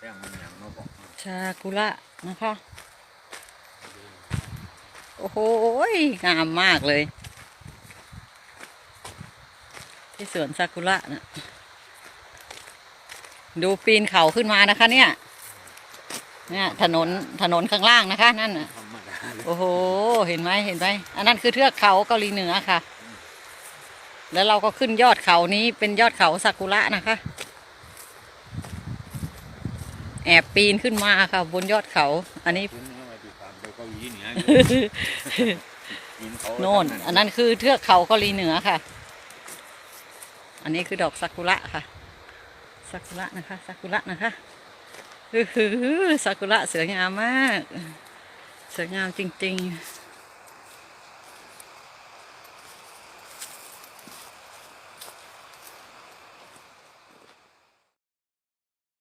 แป้งมันอย่างมาบอกชากุระนะคะ โอ้โหงามมากเลย ที่สวนซากุระนะดูปีนเขาขึ้นมานะคะ เนี่ย เนี่ย ถนนถนนข้างล่างนะคะ นั่นน่ะ ธรรมดาเลยโอ้โห เห็นไหมเห็นไหมอันนั้นคือเทือกเขาเกาหลีเหนือค่ะ แล้วเราก็ขึ้นยอดเขานี้เป็นยอดเขาซากุระนะคะ แอบปีนขึ้นมาค่ะ บนยอดเขา อันนี้คุณเอาไปติดตามไปเกาหลีเหนือกินเขาโน่น อันนั้นคือเทือกเขาเกาหลีเหนือค่ะ อันนี้คือดอกซากุระค่ะซากุระนะคะซากุระนะคะอื้อหือซากุระสวยงามมากสวยงามจริง ๆ